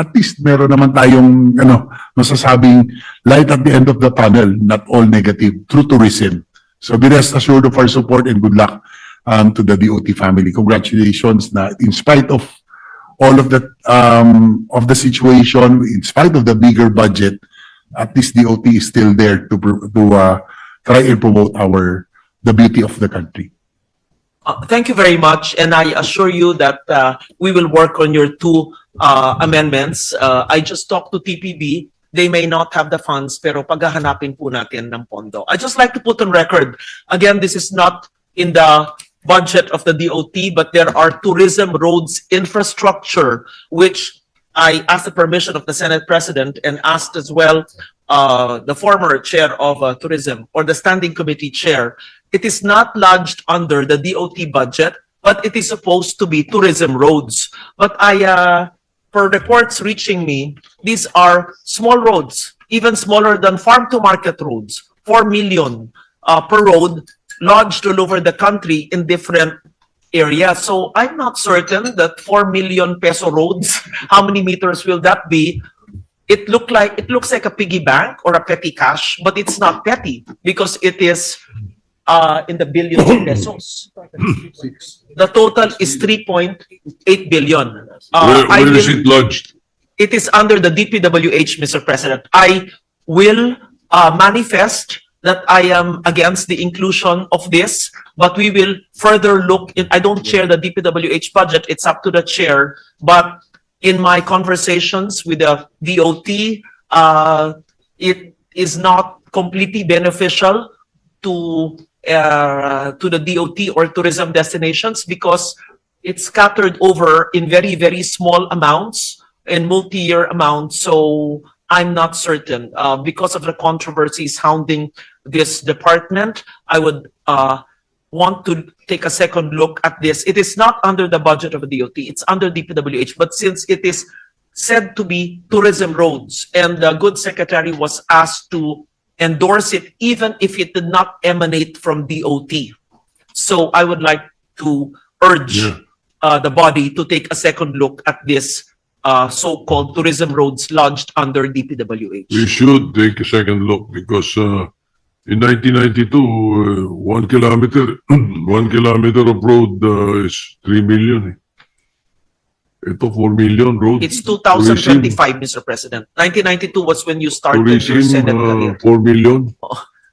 at least meron naman tayong ano, masasabing light at the end of the tunnel, not all negative, through tourism. So be rest assured of our support and good luck um, to the DOT family. Congratulations na in spite of all of the um, of the situation, in spite of the bigger budget, at least DOT is still there to to uh, try and promote our the beauty of the country. Uh, Thank you very much, and I assure you that uh, we will work on your two uh, amendments. Uh, I just talked to TPB. They may not have the funds, pero paghahanapin po natin ng pondo. I just like to put on record, again, this is not in the budget of the DOT, but there are tourism roads infrastructure, which I asked the permission of the Senate President and asked as well uh, the former chair of uh, tourism or the standing committee chair it is not lodged under the DOT budget, but it is supposed to be tourism roads. But I, uh, per reports reaching me, these are small roads, even smaller than farm to market roads, four million, uh, per road, lodged all over the country in different areas. So I'm not certain that four million peso roads, how many meters will that be? It look like, it looks like a piggy bank or a petty cash, but it's not petty because it is uh, in the billions of pesos. The total is 3.8 billion. Uh, Where, I where is will- it lodged? it is under the DPWH, Mr. President. I will uh, manifest that I am against the inclusion of this, but we will further look in, I don't chair the DPWH budget, it's up to the chair. But in my conversations with the DOT, uh, it is not completely beneficial to uh, to the DOT or tourism destinations because it's scattered over in very, very small amounts and multi-year amounts. So I'm not certain. Uh, because of the controversies hounding this department, I would uh, want to take a second look at this. It is not under the budget of the DOT. It's under DPWH. But since it is said to be tourism roads and the good secretary was asked to endorse it even if it did not emanate from DOT. So I would like to urge Yeah. uh, the body to take a second look at this uh, so-called tourism roads lodged under DPWH. We should take a second look because, uh, in nineteen ninety-two, uh, one kilometer, one kilometer of road, uh, is three million. eh. Ito, four million road. It's 2025, Mr. President. 1992 was when you started your Tourism, Senate uh, career. four million.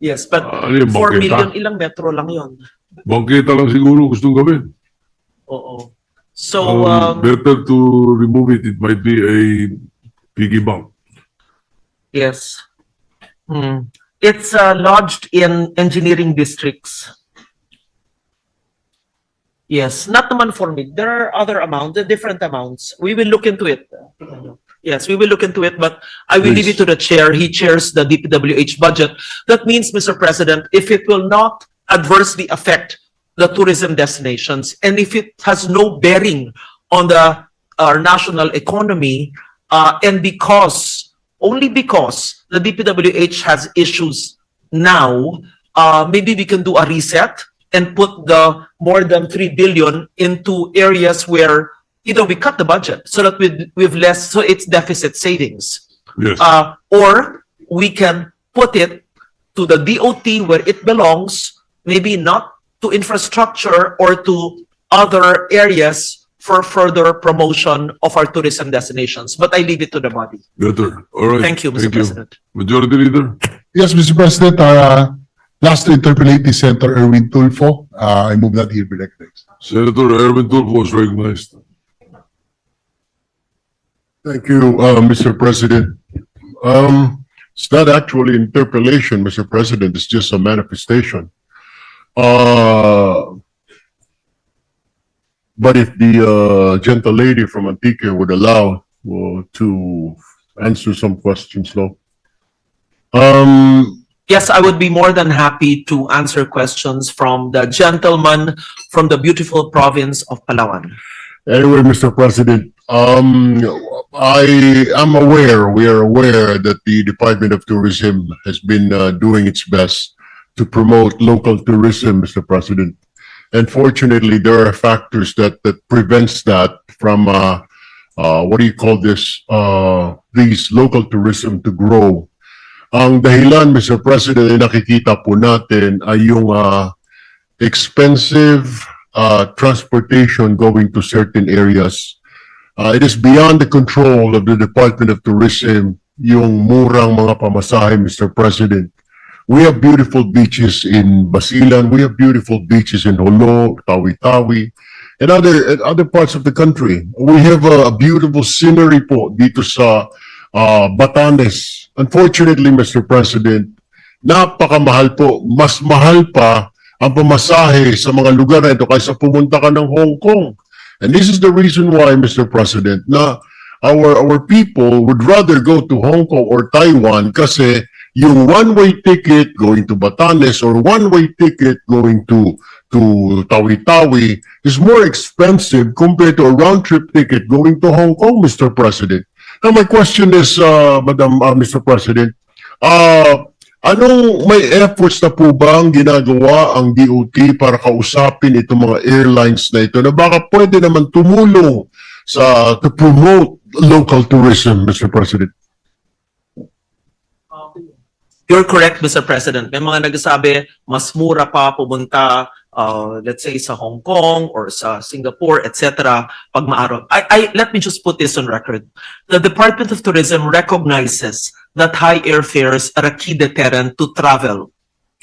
Yes, but Ano yung 4 million, bangketa? ilang metro lang yon. Bangketa lang siguro gustong gawin. Oo. So, Um, um, better to remove it. It might be a piggy bank. Yes. Hmm. It's uh, lodged in engineering districts. Yes, not naman for me. There are other amounts, uh, different amounts. We will look into it. Yes, we will look into it, but I will leave it to the chair. He chairs the DPWH budget. That means, Mr. President, if it will not adversely affect the tourism destinations, and if it has no bearing on the, our national economy, uh, and because, only because the DPWH has issues now, uh, maybe we can do a reset and put the more than 3 billion into areas where, either we cut the budget so that we, we've less, so it's deficit savings. Yes. Uh, or we can put it to the DOT where it belongs, maybe not to infrastructure or to other areas for further promotion of our tourism destinations. But I leave it to the body. Better. All right. Thank you, Mr. President. you. Majority Leader? Yes, Mr. President, uh, last to interpolate is Senator Erwin Tulfo. Uh, I move that he be recognized. Senator Erwin Tulfo was recognized. Thank you, uh, Mr. President. Um, it's not actually interpolation, Mr. President, it's just a manifestation. Uh, but if the, uh, gentle lady from Antique would allow, uh, to answer some questions, no? Um, Yes, I would be more than happy to answer questions from the gentleman from the beautiful province of Palawan. Anyway, Mr. President, um, I am aware, we are aware that the Department of Tourism has been, uh, doing its best to promote local tourism, Mr. President. And fortunately, there are factors that, that prevents that from, uh, uh, what do you call this, uh, these local tourism to grow. Ang dahilan, Mr. President, ay nakikita po natin ay yung uh, expensive uh, transportation going to certain areas. Uh, it is beyond the control of the Department of Tourism yung murang mga pamasahe, Mr. President. We have beautiful beaches in Basilan. We have beautiful beaches in Holo, Tawi-Tawi, and other and other parts of the country. We have a, a beautiful scenery po dito sa uh, Batanes. Unfortunately, Mr. President, napakamahal po. Mas mahal pa ang pamasahe sa mga lugar na ito kaysa pumunta ka ng Hong Kong. And this is the reason why, Mr. President, na our our people would rather go to Hong Kong or Taiwan kasi yung one-way ticket going to Batanes or one-way ticket going to to Tawi-Tawi is more expensive compared to a round-trip ticket going to Hong Kong, Mr. President. Now, my question is, uh, Madam, uh, Mr. President, uh, anong may efforts na po ba ang ginagawa ang DOT para kausapin itong mga airlines na ito na baka pwede naman tumulong sa to promote local tourism, Mr. President? You're correct, Mr. President. May mga nagsasabi, mas mura pa pumunta, uh, let's say, sa Hong Kong or sa Singapore, etc. pag maaraw. I, I, let me just put this on record. The Department of Tourism recognizes that high airfares are a key deterrent to travel.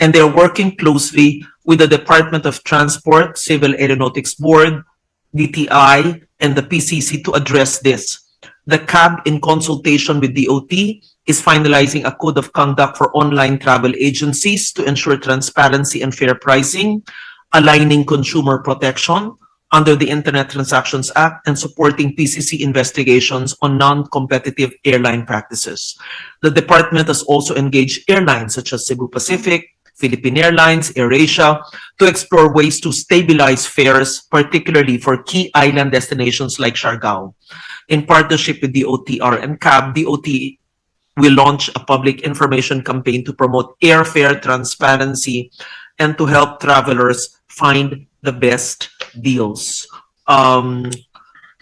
And they're working closely with the Department of Transport, Civil Aeronautics Board, DTI, and the PCC to address this. The CAB, in consultation with DOT, is finalizing a code of conduct for online travel agencies to ensure transparency and fair pricing, aligning consumer protection under the Internet Transactions Act and supporting PCC investigations on non-competitive airline practices. The department has also engaged airlines such as Cebu Pacific, Philippine Airlines, AirAsia, to explore ways to stabilize fares, particularly for key island destinations like Siargao. In partnership with the OTR and CAB, the DOT will launch a public information campaign to promote airfare transparency and to help travelers find the best deals. Um,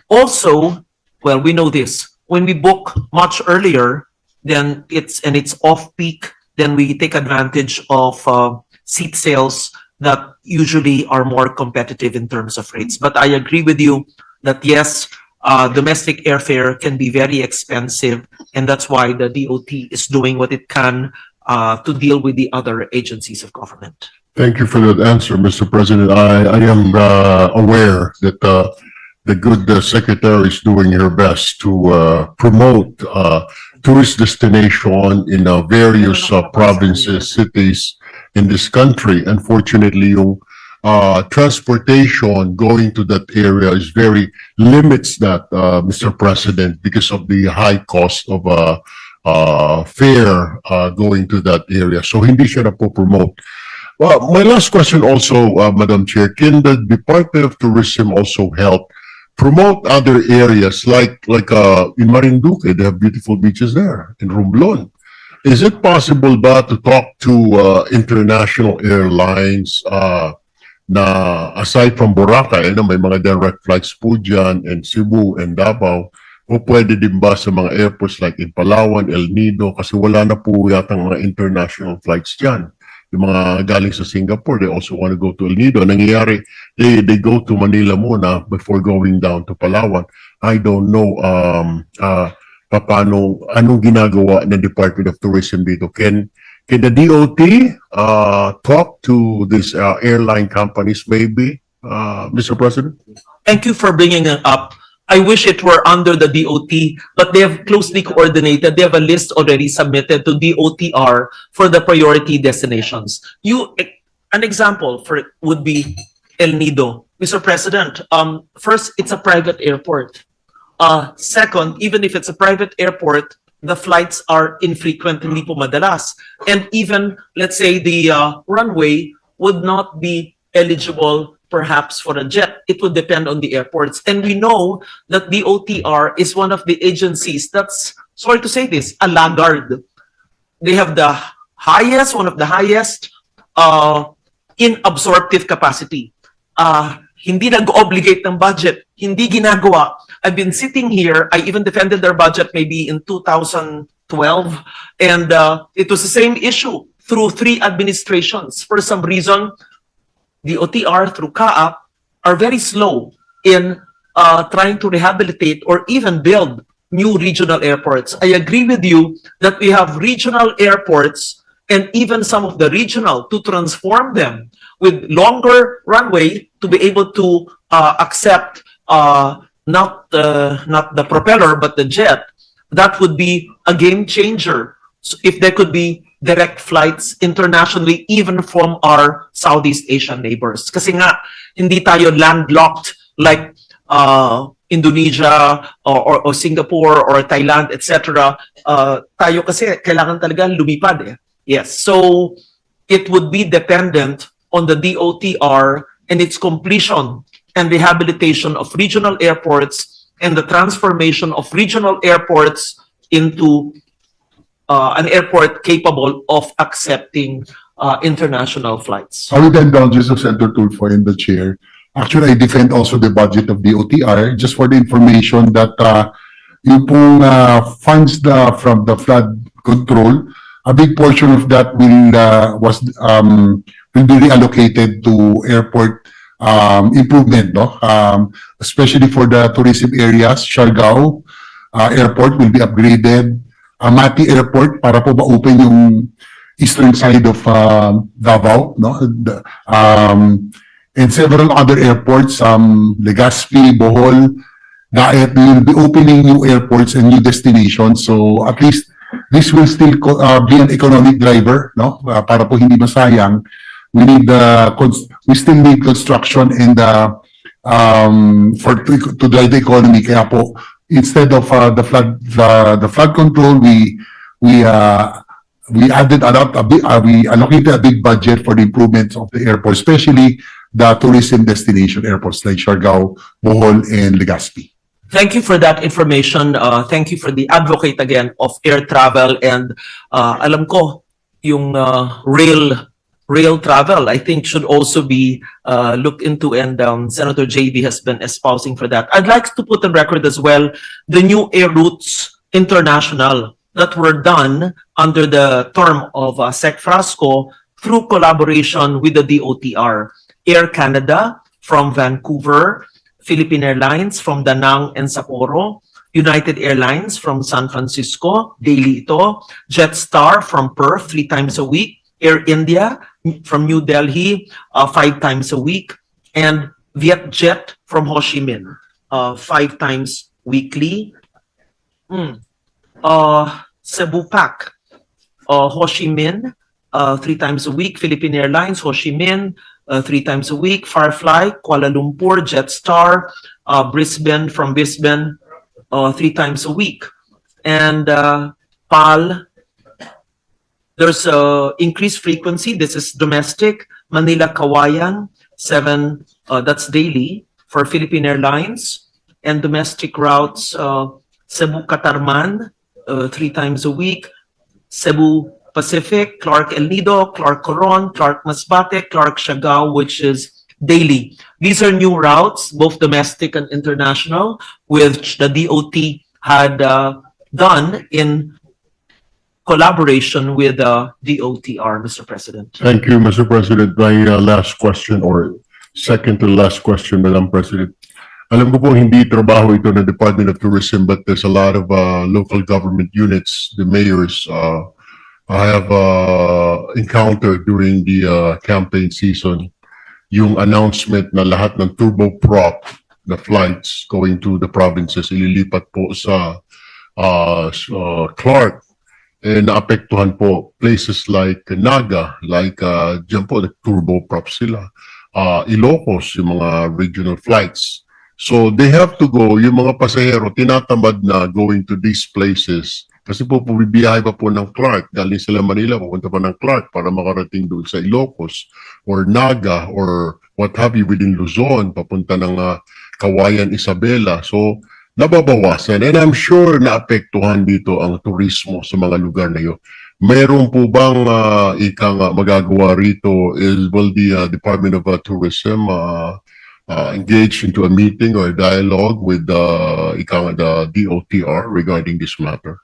also, well, we know this, when we book much earlier, then it's, and it's off-peak, then we take advantage of uh, seat sales that usually are more competitive in terms of rates. But I agree with you that yes, uh, domestic airfare can be very expensive, and that's why the DOT is doing what it can uh, to deal with the other agencies of government. Thank you for that answer, Mr. President. I, I am uh, aware that uh, the good uh, secretary is doing her best to uh, promote uh, tourist destination in uh, various uh, provinces, cities in this country. Unfortunately, uh, transportation going to that area is very limits that, uh, Mr. President, because of the high cost of uh, uh, fare uh, going to that area. So hindi siya na po promote. Well, my last question also, uh, Madam Chair, can the Department of Tourism also help promote other areas like, like, uh, in Marinduque, they have beautiful beaches there, in Romblon. Is it possible ba to talk to, uh, international airlines, uh, na aside from Boracay, ano, may mga direct flights po dyan, and Cebu and Davao, o pwede din ba sa mga airports like in Palawan, El Nido, kasi wala na po yatang mga international flights dyan. Yung mga galing sa Singapore, they also want to go to El Nido. Nangyayari, they, they go to Manila muna before going down to Palawan. I don't know um, uh, paano, anong ginagawa ng Department of Tourism dito. Can, can the DOT uh, talk to these uh, airline companies maybe, uh, Mr. President? Thank you for bringing it up. I wish it were under the DOT, but they have closely coordinated. They have a list already submitted to DOTR for the priority destinations. You, an example for it would be El Nido. Mr. President, um, first, it's a private airport. Uh, second, even if it's a private airport, the flights are infrequent, hindi madalas. And even, let's say, the uh, runway would not be eligible perhaps for a jet. It would depend on the airports. And we know that the OTR is one of the agencies that's, sorry to say this, a laggard. They have the highest, one of the highest uh, in absorptive capacity. Uh, hindi nag-obligate ng budget, hindi ginagawa. I've been sitting here, I even defended their budget maybe in 2012, and uh, it was the same issue through three administrations. For some reason, the OTR through CAAP are very slow in uh, trying to rehabilitate or even build new regional airports. I agree with you that we have regional airports and even some of the regional to transform them with longer runway to be able to uh, accept uh, not the not the propeller but the jet. That would be a game changer. So if there could be direct flights internationally even from our Southeast Asian neighbors. Kasi nga hindi tayo landlocked like uh, Indonesia or, or, or Singapore or Thailand, etc. Uh, tayo kasi kailangan talaga lumipad eh. Yes. So it would be dependent on the DOTR and its completion and rehabilitation of regional airports and the transformation of regional airports into uh, an airport capable of accepting uh, international flights. With the indulgence of Senator Tulfo and the chair, actually, I defend also the budget of the OTR just for the information that uh, yung uh, funds from the flood control, a big portion of that will uh, was um, will be reallocated to airport um, improvement, no? Um, especially for the tourism areas, Siargao uh, Airport will be upgraded. Amati Airport para po ma-open yung eastern side of uh, Davao, no? The- Um, and several other airports, um, Legazpi, Bohol, Daet, will be opening new airports and new destinations. So at least this will still uh, be an economic driver, no? Uh, para po hindi masayang. We need the, we still need construction and uh, um, for to, to drive the economy. Kaya po, instead of uh, the flood, the, the flood control, we, we, uh, we added a lot, a big, uh, we allocated a big budget for the improvements of the airport, especially the tourism destination airports like Siargao, Bohol, and Legazpi. Thank you for that information. Uh, thank you for the advocate again of air travel and uh, alam ko yung uh, rail rail travel I think should also be uh, looked into and um, Senator JB has been espousing for that. I'd like to put on record as well the new air routes international that were done under the term of uh, Sec Frasco through collaboration with the DOTR. Air Canada from Vancouver, Philippine Airlines from Danang and Sapporo, United Airlines from San Francisco, daily ito, Jetstar from Perth, three times a week, Air India from New Delhi, uh, five times a week, and Vietjet from Ho Chi Minh, uh, five times weekly. Hmm. Uh, Cebu Pac, uh, Ho Chi Minh, uh, three times a week, Philippine Airlines, Ho Chi Minh, uh, three times a week, Firefly, Kuala Lumpur, Jetstar, uh, Brisbane from Brisbane, uh, three times a week. And, uh, PAL, there's a increased frequency. This is domestic. Manila Kawayan, seven, uh, that's daily for Philippine Airlines. And domestic routes, uh, Cebu Catarman, uh, three times a week. Cebu Pacific, Clark El Nido, Clark Coron, Clark Masbate, Clark Siagao, which is daily. These are new routes, both domestic and international, which the DOT had uh, done in collaboration with uh, DOTR, Mr. President. Thank you, Mr. President. My uh, last question or second to last question, Madam President. Alam ko po hindi trabaho ito ng Department of Tourism but there's a lot of uh, local government units, the mayors, uh, I have uh, encountered during the uh, campaign season yung announcement na lahat ng turboprop the flights going to the provinces ililipat po sa uh, uh, Clark eh, naapektuhan po places like Naga, like uh, dyan po, turboprop sila. Uh, Ilocos, yung mga regional flights. So they have to go, yung mga pasahero, tinatamad na going to these places. Kasi po, bumibiyahe pa po ng Clark. Galing sila Manila, pupunta pa ng Clark para makarating doon sa Ilocos or Naga or what have you within Luzon, papunta ng uh, Kawayan, Isabela. So, nababawasan. And I'm sure naapektuhan dito ang turismo sa mga lugar na yun. Meron po bang uh, ika nga magagawa rito is well the uh, Department of uh, Tourism uh, uh, engaged into a meeting or a dialogue with, uh, ikaw nga, the DOTR regarding this matter?